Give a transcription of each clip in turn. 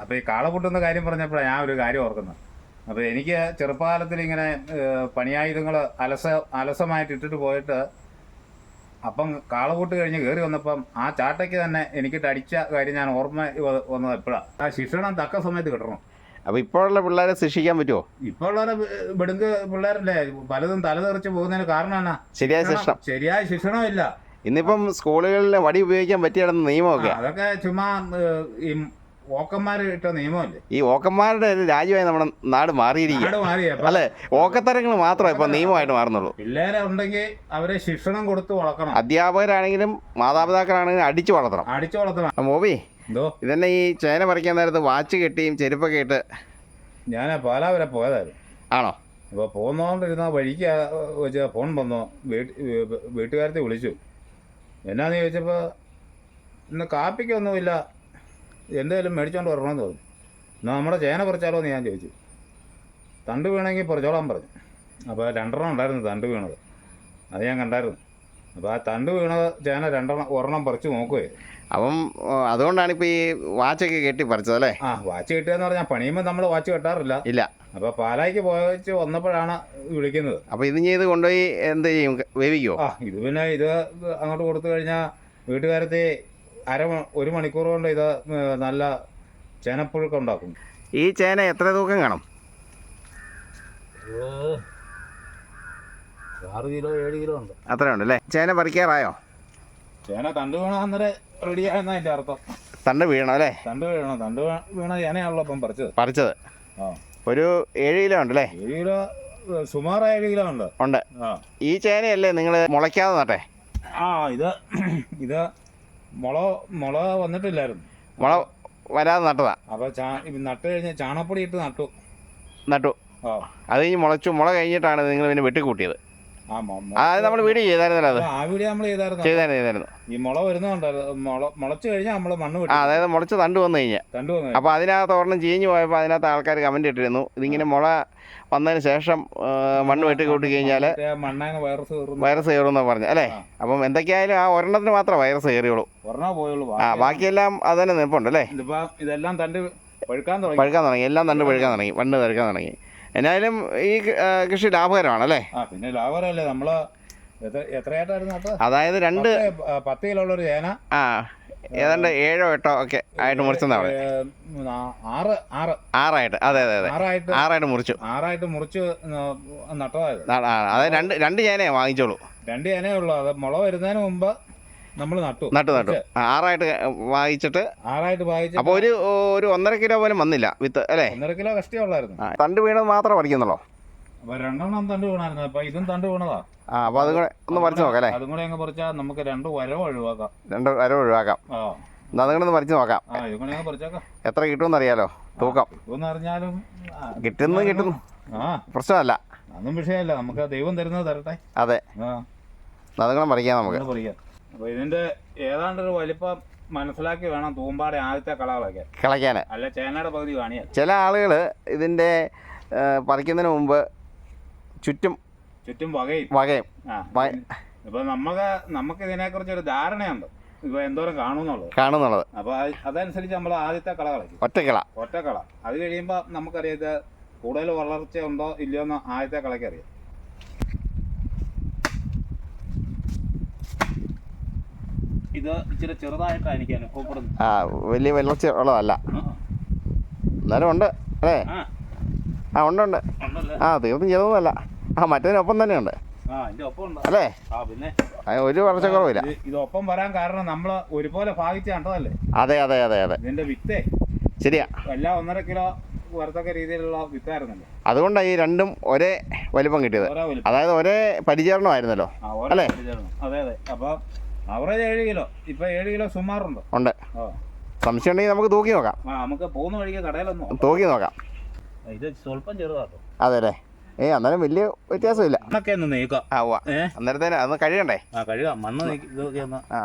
അപ്പോൾ ഈ കാളപൂട്ടുന്ന കാര്യം പറഞ്ഞപ്പോഴാണ് ഞാൻ ഒരു കാര്യം ഓർക്കുന്നത്. അപ്പോൾ എനിക്ക് ചെറുപ്പകാലത്തിൽ ഇങ്ങനെ പണിയായുധങ്ങൾ അലസ അലസമായിട്ട് ഇട്ടിട്ട് പോയിട്ട് അപ്പം കാളപൂട്ട് കഴിഞ്ഞ് കയറി വന്നപ്പം ആ ചാട്ടയ്ക്ക് തന്നെ എനിക്കിട്ട് അടിച്ച കാര്യം ഞാൻ ഓർമ്മ വന്നത് എപ്പോഴാണ് ആ ശിക്ഷണം തക്ക സമയത്ത് കിട്ടണം. അപ്പോൾ ഇപ്പോഴുള്ള പിള്ളേരെ ശിക്ഷിക്കാൻ പറ്റുമോ ഇപ്പോഴുള്ള ബെടുങ്ക് പിള്ളേരല്ലേ? പലതും തലതെറിച്ച് പോകുന്നതിന് കാരണം ശരിയായ ശിക്ഷണം. ശരിയായ ശിക്ഷണം ഇല്ല. ഇന്നിപ്പം സ്കൂളുകളിൽ വടി ഉപയോഗിക്കാൻ പറ്റിയാണെന്ന് നിയമമൊക്കെ അതൊക്കെ ചുമ്മാ ഈ ഓക്കന്മാർ നിയമമല്ലേ? ഈ ഓക്കന്മാരുടെ ഒരു രാജ്യമായി നമ്മുടെ നാട് മാറിയിരിക്കുക അല്ലെ? ഓക്കത്തരങ്ങൾ മാത്രമേ ഇപ്പൊ നിയമമായിട്ട് മാറുന്നുള്ളൂ. പിള്ളേരെ ഉണ്ടെങ്കിൽ അവരെ ശിക്ഷണം കൊടുത്ത് വളർത്തണം. അധ്യാപകരാണെങ്കിലും മാതാപിതാക്കളാണെങ്കിലും അടിച്ചു വളർത്തണം. അടിച്ചു വളർത്തണം. മോബി എന്തോ? ഇതന്നെ ഈ ചേന പറിക്കാൻ നേരത്ത് വാച്ച് കെട്ടിയും ചെരുപ്പൊക്കെ ഇട്ട് ഞാൻ പാലാ വരെ പോയതായിരുന്നു. ആണോ? അപ്പോൾ പോകുന്നോണ്ടിരുന്ന വഴിക്ക് വെച്ച് ഫോൺ വന്നോ. വീട്ട് വീട്ടുകാരത്തെ വിളിച്ചു. എന്നാന്ന് ചോദിച്ചപ്പോൾ ഇന്ന് കാപ്പിക്കൊന്നുമില്ല. എന്തെങ്കിലും മേടിച്ചോണ്ട് വരണമെന്ന് പറഞ്ഞു. എന്നാൽ നമ്മുടെ ചേന പറിച്ചാലോ എന്ന് ഞാൻ ചോദിച്ചു. തണ്ട് വീണെങ്കിൽ പറിച്ചോളാൻ പറഞ്ഞു. അപ്പോൾ രണ്ടെണ്ണം ഉണ്ടായിരുന്നു തണ്ട് വീണത്. അത് ഞാൻ കണ്ടായിരുന്നു. അപ്പോൾ ആ തണ്ട് വീണ ചേന രണ്ടെണ്ണം ഒരെണ്ണം പറിച്ച് നോക്കുകയെ അപ്പം അതുകൊണ്ടാണ് ഇപ്പോൾ ഈ വാച്ചൊക്കെ കെട്ടി പറിച്ചത് അല്ലേ? ആ വാച്ച് കെട്ടിയെന്ന് പറഞ്ഞാൽ പണിയുമ്പോൾ നമ്മൾ വാച്ച് കെട്ടാറില്ല. ഇല്ല. അപ്പോൾ പാലായിക്ക് പോയച്ച് വന്നപ്പോഴാണ് വിളിക്കുന്നത്. അപ്പോൾ ഇത് ചെയ്ത് കൊണ്ടുപോയി എന്ത് ചെയ്യും? വേവിക്കുമോ ആ ഇത് പിന്നെ ഇത് അങ്ങോട്ട് കൊടുത്തു കഴിഞ്ഞാൽ വീട്ടുകാരത്തെ അര ഒരു മണിക്കൂർ കൊണ്ട് ഇത് നല്ല ചേനപ്പുഴുക്ക ഉണ്ടാക്കും. ഈ ചേന എത്ര തൂക്കം കാണും? ആറ് കിലോ ഏഴ് കിലോ ഉണ്ട്. അത്ര ഉണ്ട് അല്ലേ? ചേന പറിക്കാറായോ? ചേന തണ്ട് വീണ അന്നേരം റെഡി ആയെന്നാ അർത്ഥം. തണ്ട് വീണോ അല്ലേ? തണ്ട് വീണോ? തണ്ട് വീണ ചേനയാണല്ലോ അപ്പം പറിച്ചത്. പറിച്ചത്. ഒരു ഏഴ് കിലോ ഉണ്ട് അല്ലേ? ഏഴ് കിലോ സുമാർ ഏഴ് കിലോ ഉണ്ട്. ഉണ്ട്. ആ. ഈ ചേനയല്ലേ നിങ്ങൾ മുളയ്ക്കാതെ നട്ടെ? ആ ഇത് ഇത് മുള മുള വന്നിട്ടില്ലായിരുന്നു. മുള വരാതെ നട്ടതാ. അപ്പോൾ നട്ട് കഴിഞ്ഞ് ചാണകപ്പൊടി ഇട്ട് നട്ടു. നട്ടു. അത് കഴിഞ്ഞ് മുളച്ചു മുള കഴിഞ്ഞിട്ടാണ് നിങ്ങൾ പിന്നെ വെട്ടിക്കൂട്ടിയത്. അത് നമ്മൾ വീട് ചെയ്തായിരുന്നല്ലോ അത്. ആ നമ്മൾ ചെയ്തായിരുന്നു. ചെയ്തായിരുന്നു ചെയ്തായിരുന്നു. ഈ മുള വരുന്നുണ്ടായിരുന്നു മുളച്ച് കഴിഞ്ഞാൽ നമ്മൾ മണ്ണ് ആ അതായത് മുളച്ച് തണ്ട് വന്നു കഴിഞ്ഞാൽ തണ്ട് വന്നു അപ്പോൾ അതിനകത്ത് ഒരെണ്ണം ചീഞ്ഞ് പോയപ്പോൾ അതിനകത്ത് ആൾക്കാർ കമന്റ് ഇട്ടിരുന്നു. ഇതിങ്ങനെ മുള വന്നതിന് ശേഷം മണ്ണ് വെട്ടി കൂട്ടി കഴിഞ്ഞാൽ മണ്ണാങ്ങ് വൈറസ് കയറും വൈറസ് കയറുമെന്ന് പറഞ്ഞു അല്ലേ? അപ്പം എന്തൊക്കെയായാലും ആ ഒരെണ്ണത്തിന് മാത്രം വൈറസ് കയറിയുള്ളൂ. ഒരെണ്ണ പോയുള്ളൂ. ആ ബാക്കിയെല്ലാം അത് തന്നെ നിൽപ്പുണ്ട് അല്ലേ? ഇതെല്ലാം തണ്ട് പഴുക്കാൻ തുടങ്ങി. പഴുക്കാൻ തുടങ്ങി എല്ലാം തണ്ട് പഴുക്കാൻ തുടങ്ങി മണ്ണ് പഴുക്കാൻ തുടങ്ങി. എന്നാലും ഈ കൃഷി ലാഭകരമാണല്ലേ? ആ പിന്നെ ലാഭകരമല്ലേ? നമ്മൾ എത്രയായിട്ടായിരുന്നു അതായത് രണ്ട് പത്ത്, കിലോ ഉള്ള ഒരു ചേന. ആ ഏതാണ്ട് ഏഴോ എട്ടോ ഒക്കെ ആയിട്ട് മുറിച്ചെന്നാണ് ആറ് ആറ്. ആറായിട്ട് അതെ അതെ അതെ. ആറായിട്ട് ആറായിട്ട് മുറിച്ചു. ആറായിട്ട് മുറിച്ച് നട്ടതായത്. അതായത് രണ്ട് രണ്ട് ചേനയെ വാങ്ങിച്ചോളൂ. രണ്ട് ചേനയേ ഉള്ളൂ. അത് മുള വരുന്നതിന് മുമ്പ് നമ്മൾ നട്ടു. നട്ടു നട്ടു. ആറായിട്ട് വായിച്ചിട്ട് ആറായിട്ട് വായിച്ചു അപ്പോൾ ഒരു ഒരു ഒന്നര കിലോ പോലും വന്നില്ല വിത്ത് അല്ലേ? ഒന്നര കിലോ കഷ്ടിയുള്ളായിരുന്നു ഉള്ളായിരുന്നു. തണ്ട് വീണത് മാത്രം പഠിക്കുന്നുള്ളൂ? അപ്പൊ രണ്ടെണ്ണം തണ്ട് വീണായിരുന്നു. അപ്പൊ ഇതും തണ്ട് വീണതാ. ആ അപ്പോൾ അതും കൂടെ ഒന്ന് പറിച്ചു നോക്കാം അല്ലേ? അതും കൂടെ അങ്ങ് പറിച്ചാൽ നമുക്ക് രണ്ട് വരവ് ഒഴിവാക്കാം. രണ്ട് വരവ് ഒഴിവാക്കാം. ആ. എന്നാൽ ഒന്ന് പറിച്ച് നോക്കാം. എത്ര കിട്ടുമെന്ന് അറിയാലോ? തൂക്കം. കിട്ടുന്നു അറിഞ്ഞാലും കിട്ടുന്നു ആ. പ്രശ്നമല്ല. അതൊന്നും വിഷയമല്ല. നമുക്ക് ദൈവം തരുന്നത് തരട്ടെ. അതെ. ആ. അതും പറിക്കാം നമുക്ക്. പറിക്കാം. അപ്പൊ ഇതിന്റെ ഏതാണ്ട് ഒരു വലിപ്പം മനസ്സിലാക്കി വേണം തൂമ്പാടെ ആദ്യത്തെ കളകളൊക്കെ. കിളയ്ക്കാൻ അല്ല ചേനയുടെ പകുതി കാണിയാൽ ചില ആളുകൾ ഇതിന്റെ പറിക്കുന്നതിന് മുമ്പ് ചുറ്റും ചുറ്റും വകയും. വകയും. ആ വ- ഇപ്പൊ നമുക്ക് നമുക്ക് ഇതിനെക്കുറിച്ച് ഒരു ധാരണയുണ്ട്. ഇപ്പൊ എന്തോരം കാണുമെന്നുള്ളത്. കാണുന്നുള്ളത് അപ്പൊ അത് അതനുസരിച്ച് നമ്മൾ ആദ്യത്തെ കള കളയ്ക്കും ഒറ്റക്കിള. ഒറ്റക്കള. അത് കഴിയുമ്പോൾ നമുക്കറിയാം ഇത് കൂടുതൽ വളർച്ച ഉണ്ടോ ഇല്ലയോ എന്ന് ആദ്യത്തെ കളയ്ക്ക് അറിയാം. ഇത് ഇച്ചിരി ചെറുതായിട്ടാണ് എനിക്ക് അനുഭവപ്പെടുന്നത് ആ വലിയ വെള്ളച്ച ഉള്ളതല്ല. എന്നാലും ഉണ്ട് അല്ലേ? ആ. ഉണ്ട് ഉണ്ട്. ആ തീർത്തും ചെയ്തൊന്നുമല്ല ആ മറ്റേതിനൊപ്പം തന്നെയുണ്ട്. അല്ലേ? പിന്നെ? ഒരു കുറവില്ല ഇതൊപ്പം വരാൻ കാരണം നമ്മൾ ഒരുപോലെ ഭാഗിച്ച് കണ്ടതല്ലേ? അതെ അതെ അതെ അതെ. ഇതിന്റെ വിത്തേ. ശരിയാ. എല്ലാം ഒന്നര കിലോ വരത്തക്ക രീതിയിലുള്ള വിത്തായിരുന്നല്ലോ. അതുകൊണ്ടാണ് ഈ രണ്ടും ഒരേ വലിപ്പം കിട്ടിയത്. അതായത് ഒരേ പരിചരണമായിരുന്നല്ലോ. അല്ലേ? അതെ അതെ. അപ്പൊ അവറേജ് ഏഴ് കിലോ. ഇപ്പൊ ഏഴ് കിലോ സുമാറുണ്ട്. ഉണ്ട്. ആ സംശയം ഉണ്ടെങ്കിൽ നമുക്ക് തൂക്കി നോക്കാം. നമുക്ക് പോകുന്ന വഴിക്ക് കടയിലൊന്നും തൂക്കി നോക്കാം. ഇത് സ്വല്പം ചെറുതാട്ടോ. അതെ അല്ലേ ഏ അന്നേരം വലിയ വ്യത്യാസമില്ല. മണ്ണൊക്കെ ഒന്ന് നീക്കാം. ആ ഉവ്വ. അന്നേരത്തേന് അതൊന്ന് കഴിയണ്ടേ ആ കഴുകാം. മണ്ണ് ഇതൊക്കെ ഒന്ന് ആ.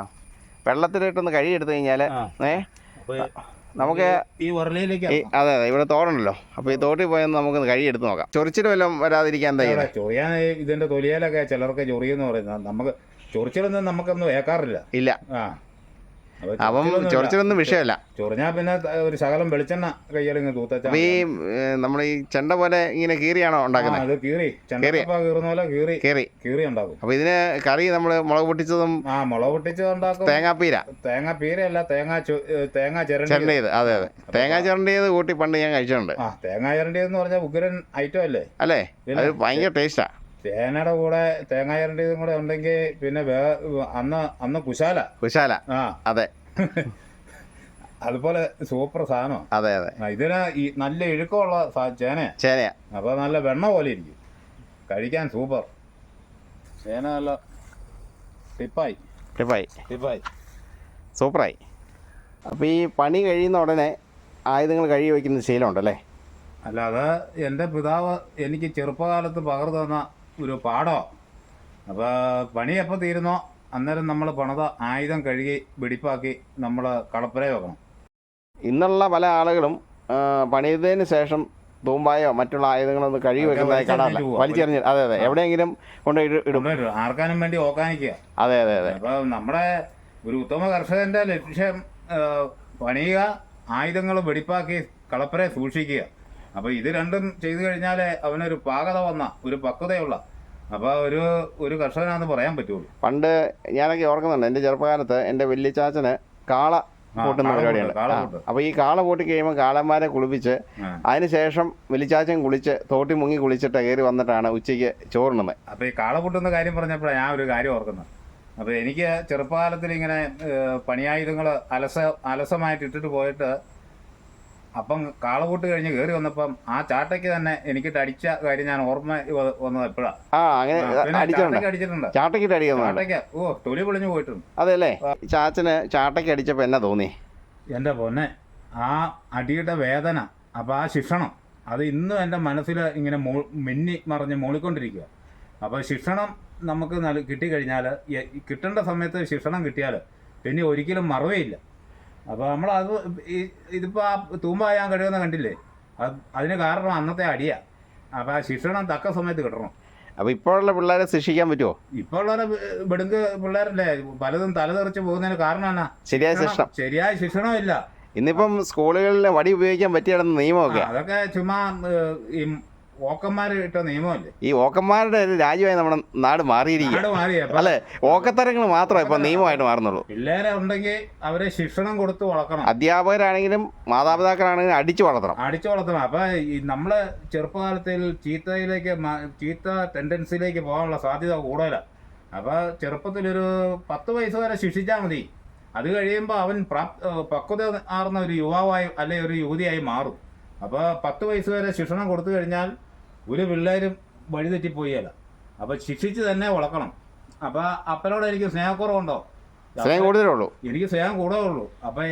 വെള്ളത്തിലിട്ടൊന്ന് കഴുകിയെടുത്ത് കഴിഞ്ഞാൽ ഏ? നമുക്ക് ഈ ഉരളിയിലേക്ക് അതെ അതെ ഇവിടെ തോടുണ്ടല്ലോ. അപ്പൊ ഈ തോട്ടിൽ പോയാൽ നമുക്ക് കഴുകിയെടുത്ത് നോക്കാം. ചൊറിച്ചിട്ട് വല്ലതും വരാതിരിക്കാൻ ചെയ്യുന്നത് ചൊറിയാൻ ഇതിന്റെ തൊലിയാലൊക്കെ ചിലർക്ക് ചൊറിയെന്ന് പറയുന്നത്. നമുക്ക് ചൊറിച്ചിലൊന്നും നമുക്കൊന്നും ഏക്കാറില്ല. ഇല്ല. ആ. അപ്പൊ. ചൊറിച്ചിലൊന്നും വിഷയമല്ല. ചൊറിഞ്ഞാ പിന്നെ ഒരു ശകലം വെളിച്ചെണ്ണ കയ്യിലിങ്ങ് തൂത്തച്ചാ ഈ നമ്മൾ ഈ ചെണ്ട പോലെ ഇങ്ങനെ കീറിയാണോ ഉണ്ടാക്കുന്നത്? അത് കീറി. ചെണ്ടപ്പ കീറുന്ന പോലെ കീറി. കീറി. കീറി ഉണ്ടാക്കും അപ്പൊ ഇതിന് കറി നമ്മൾ മുളക് പൊട്ടിച്ചതും ആ മുളക് പൊട്ടിച്ചത് ഉണ്ടാക്കും. തേങ്ങാപ്പീര. തേങ്ങ തേങ്ങാ തേങ്ങ തേങ്ങ ചിരണ്ടി ചിരണ്ടിയത്. അതെ അതെ. തേങ്ങ ചിരണ്ടിയത് കൂട്ടി പണ്ട് ഞാൻ കഴിച്ചിട്ടുണ്ട്. ആ തേങ്ങ എന്ന് പറഞ്ഞാൽ ഉഗ്രൻ ഐറ്റം അല്ലേ? അല്ലേ? അത് ഭയങ്കര ടേസ്റ്റാ. തേങ്ങയുടെ കൂടെ തേങ്ങ ചിരണ്ടിയതും കൂടെ ഉണ്ടെങ്കിൽ പിന്നെ വേ അന്ന് അന്ന് കുശാല. കുശാല. ആ. അതെ. അതുപോലെ സൂപ്പർ സാധനം അതെ അതെ. ഇതിന് ഈ നല്ല ഇഴുക്കമുള്ള ചേന ചേനയാ. ചേനയാ. അപ്പോൾ നല്ല വെണ്ണ പോലെ ഇരിക്കും. കഴിക്കാൻ സൂപ്പർ. ചേന നല്ല ടിപ്പായി. ടിപ്പായി. ടിപ്പായി. സൂപ്പറായി. അപ്പോൾ ഈ പണി കഴിയുന്ന ഉടനെ ആയുധങ്ങൾ കഴുകി വയ്ക്കുന്ന ശീലമുണ്ടല്ലേ? അല്ല അത് എന്റെ പിതാവ് എനിക്ക് ചെറുപ്പകാലത്ത് പകർന്നു തന്ന ഒരു പാടോ? അപ്പോൾ പണി എപ്പോൾ തീരുന്നോ? അന്നേരം നമ്മൾ പണത ആയുധം കഴുകി വെടിപ്പാക്കി നമ്മൾ കളപ്പുര വെക്കണം. ഇന്നുള്ള പല ആളുകളും പണിതതിന് ശേഷം തൂമ്പായോ മറ്റുള്ള ആയുധങ്ങളൊന്നും കഴുകി വെക്കുന്നതായി കാണാറില്ല. വലിച്ചെറിഞ്ഞ് അതെ അതെ. എവിടെയെങ്കിലും കൊണ്ട് ഇടും ആർക്കാനും വേണ്ടി ഓക്കാനിക്കുക അതെ അതെ അതെ. അപ്പോൾ നമ്മുടെ ഒരു ഉത്തമ കർഷകന്റെ ലക്ഷ്യം പണിയുക ആയുധങ്ങൾ വെടിപ്പാക്കി കളപ്പരെ സൂക്ഷിക്കുക. അപ്പോൾ ഇത് രണ്ടും ചെയ്തു കഴിഞ്ഞാൽ അവനൊരു പാകത വന്ന ഒരു പക്വതയുള്ള. അപ്പോൾ ഒരു ഒരു കർഷകനാന്ന് പറയാൻ പറ്റുള്ളൂ. പണ്ട് ഞാനൊക്കെ ഓർക്കുന്നുണ്ട് എന്റെ ചെറുപ്പകാലത്ത് എന്റെ വല്യച്ചാച്ചന് കാള പൂട്ടുന്ന പരിപാടിയാണ്. അപ്പോൾ ഈ കാള പൂട്ടി കഴിയുമ്പോൾ കാളന്മാരെ കുളിപ്പിച്ച്. അതിനുശേഷം വലിച്ചാച്ചൻ കുളിച്ച് തോട്ടി മുങ്ങി കുളിച്ചിട്ട് കയറി വന്നിട്ടാണ് ഉച്ചയ്ക്ക് ചോറുണ്ണുന്നത്. അപ്പൊ ഈ കാള പൂട്ടുന്ന കാര്യം പറഞ്ഞപ്പോഴാണ് ഞാൻ ഒരു കാര്യം ഓർക്കുന്നത്. അപ്പൊ എനിക്ക് ചെറുപ്പകാലത്തിൽ ഇങ്ങനെ പണിയായുധങ്ങൾ അലസ അലസമായിട്ട് ഇട്ടിട്ട് പോയിട്ട് അപ്പം കാളകൂട്ട് കഴിഞ്ഞ് കയറി വന്നപ്പം ആ ചാട്ടയ്ക്ക് തന്നെ എനിക്ക് അടിച്ച കാര്യം ഞാൻ ഓർമ്മ വന്നത് എപ്പോഴാണ് ആ അങ്ങനെ അടിച്ചിട്ടുണ്ട്. ചാട്ടയ്ക്ക് അടിച്ചിട്ടുണ്ട്. ചാട്ടക്കിട്ട് ചാട്ടയ്ക്ക് ഓ തൊലി പൊളിഞ്ഞു പോയിട്ടുണ്ട്. അതെല്ലേ ചാച്ചന് ചാട്ടയ്ക്ക് അടിച്ചപ്പോൾ എന്നാ തോന്നി? എന്റെ പൊന്നെ ആ അടിയുടെ വേദന അപ്പോൾ ആ ശിക്ഷണം അത് ഇന്നും എന്റെ മനസ്സിൽ ഇങ്ങനെ മിന്നി മറിഞ്ഞ് മൂളിക്കൊണ്ടിരിക്കുക അപ്പോൾ ശിക്ഷണം നമുക്ക് കിട്ടിക്കഴിഞ്ഞാൽ കിട്ടിക്കഴിഞ്ഞാൽ കിട്ടേണ്ട സമയത്ത് ശിക്ഷണം കിട്ടിയാൽ പിന്നെ ഒരിക്കലും മറവേയില്ല. അപ്പോൾ നമ്മൾ അത് ഇതിപ്പോ ഇതിപ്പോൾ ആ തൂമ്പായാൻ കഴിയുന്ന കണ്ടില്ലേ? അത് അതിന് കാരണം അന്നത്തെ അടിയാണ് അപ്പോൾ ആ ശിക്ഷണം തക്ക സമയത്ത് കിട്ടണം. അപ്പോൾ ഇപ്പോഴുള്ള പിള്ളേരെ ശിക്ഷിക്കാൻ പറ്റുമോ ഇപ്പോൾ ഉള്ളവരെ വെടുങ്ക് പിള്ളേരല്ലേ? പലതും തലതെറിച്ച് പോകുന്നതിന് കാരണം എന്നാ ശരിയായ ശിക്ഷണം. ശരിയായ ശിക്ഷണമില്ല ഇന്നിപ്പം സ്കൂളുകളിലെ വടി ഉപയോഗിക്കാൻ പറ്റിയാണെന്ന് നിയമമൊക്കെ. അതൊക്കെ ചുമ്മാ ഈ ഈ ഓക്കന്മാരുടെ ഒരു രാജ്യമായി നമ്മുടെ നാട് മാറിയിരിക്കും അല്ലെ? ഓക്കത്തരങ്ങൾ മാത്രമേ ഇപ്പൊ നിയമമായിട്ട് മാറുന്നുള്ളൂ. പിള്ളേരെ ഉണ്ടെങ്കിൽ അവരെ ശിക്ഷണം കൊടുത്ത് വളർത്തണം. അധ്യാപകരാണെങ്കിലും മാതാപിതാക്കളാണെങ്കിലും അടിച്ചു വളർത്തണം. അടിച്ചു വളർത്തണം. അപ്പൊ നമ്മളെ ചെറുപ്പകാലത്തിൽ ചീത്തയിലേക്ക് ചീത്ത ടെൻഡൻസിയിലേക്ക് പോകാനുള്ള സാധ്യത കൂടുതലാണ് അപ്പൊ ചെറുപ്പത്തിലൊരു പത്ത് വയസ്സ് വരെ ശിക്ഷിച്ചാൽ മതി. അത് കഴിയുമ്പോൾ അവൻ പക്വത ആർന്ന ഒരു യുവാവായി അല്ലെ ഒരു യുവതിയായി മാറും. അപ്പോൾ പത്ത് വയസ്സ് വരെ ശിക്ഷണം കൊടുത്തു കഴിഞ്ഞാൽ ഒരു പിള്ളേരും വഴിതെറ്റിപ്പോയല്ല അപ്പോൾ ശിക്ഷിച്ച് തന്നെ വളർക്കണം അപ്പോൾ അപ്പനോട് എനിക്ക് സ്നേഹക്കുറവുണ്ടോ സ്നേഹം കൂടുതലേ ഉള്ളൂ. എനിക്ക് സ്നേഹം കൂടുതലേ ഉള്ളൂ. അപ്പം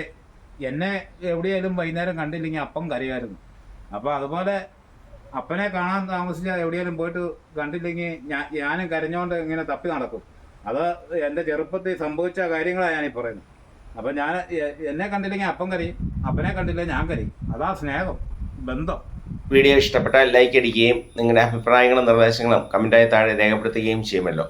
എന്നെ എവിടെയായാലും വൈകുന്നേരം കണ്ടില്ലെങ്കിൽ അപ്പം കരയായിരുന്നു. അപ്പോൾ അതുപോലെ അപ്പനെ കാണാൻ താമസിച്ച എവിടെയാലും പോയിട്ട് കണ്ടില്ലെങ്കിൽ ഞാൻ ഞാനും കരഞ്ഞോണ്ട് ഇങ്ങനെ തപ്പി നടക്കും. അത് എന്റെ ചെറുപ്പത്തിൽ സംഭവിച്ച കാര്യങ്ങളാണ് ഞാനീ പറയുന്നത്. അപ്പം ഞാൻ എന്നെ കണ്ടില്ലെങ്കിൽ അപ്പം കരയും. അപ്പനെ കണ്ടില്ലെങ്കിൽ ഞാൻ കരയും. അതാ സ്നേഹം ബന്ധം. വീഡിയോ ഇഷ്ടപ്പെട്ടാൽ ലൈക്ക് അടിക്കുകയും നിങ്ങളുടെ അഭിപ്രായങ്ങളും നിർദ്ദേശങ്ങളും കമന്റായി താഴെ രേഖപ്പെടുത്തുകയും ചെയ്യുമല്ലോ.